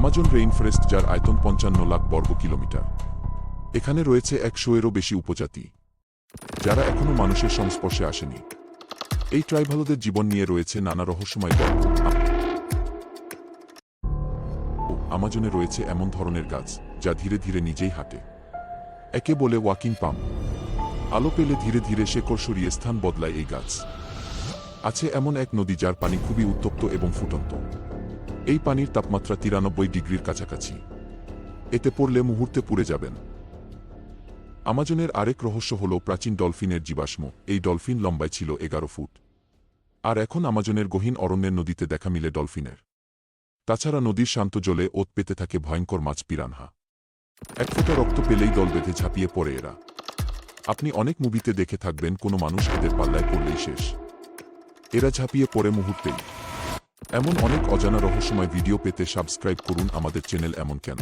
Amazon rainforest, যার আয়তন পঞ্চান্ন লাখ বর্গ কিলোমিটার। এখানে রয়েছে একশো এরও বেশি উপজাতি, যারা এখনও মানুষের সংস্পর্শে আসেনি। এই ট্রাইভালদের জীবন নিয়ে রয়েছে নানা রহস্যময় গল্প। আমাজনে রয়েছে এমন ধরনের গাছ, যা ধীরে ধীরে নিজেই হাঁটে। একে বলে ওয়াকিং পাম। আলো পেলে ধীরে ধীরে শেকড় সরিয়ে স্থান বদলায় এই গাছ। আছে এমন এক নদী, যার পানি খুবই উত্তপ্ত এবং ফুটন্ত। এই পানির তাপমাত্রা তিরানব্বই ডিগ্রির কাছাকাছি। এতে পড়লে মুহূর্তে পুড়ে যাবেন। আমাজনের আরেক রহস্য হল প্রাচীন ডলফিনের জীবাশ্ম। এই ডলফিন লম্বায় ছিল এগারো ফুট। আর এখন আমাজনের গহীন অরণ্যের নদীতে দেখা মিলে ডলফিনের। তাছাড়া নদীর শান্ত জলে ওত পেতে থাকে ভয়ঙ্কর মাছ পিরানহা। এক ফোঁটা রক্ত পেলেই দল বেঁধে ঝাঁপিয়ে পড়ে এরা। আপনি অনেক মুভিতে দেখে থাকবেন কোনো মানুষ এদের পাল্লায় পড়লেই শেষ। এরা ঝাঁপিয়ে পড়ে মুহূর্তেই। এমন অনেক অজানা রহস্যময় ভিডিও পেতে সাবস্ক্রাইব করুন আমাদের চ্যানেল এমন কেন।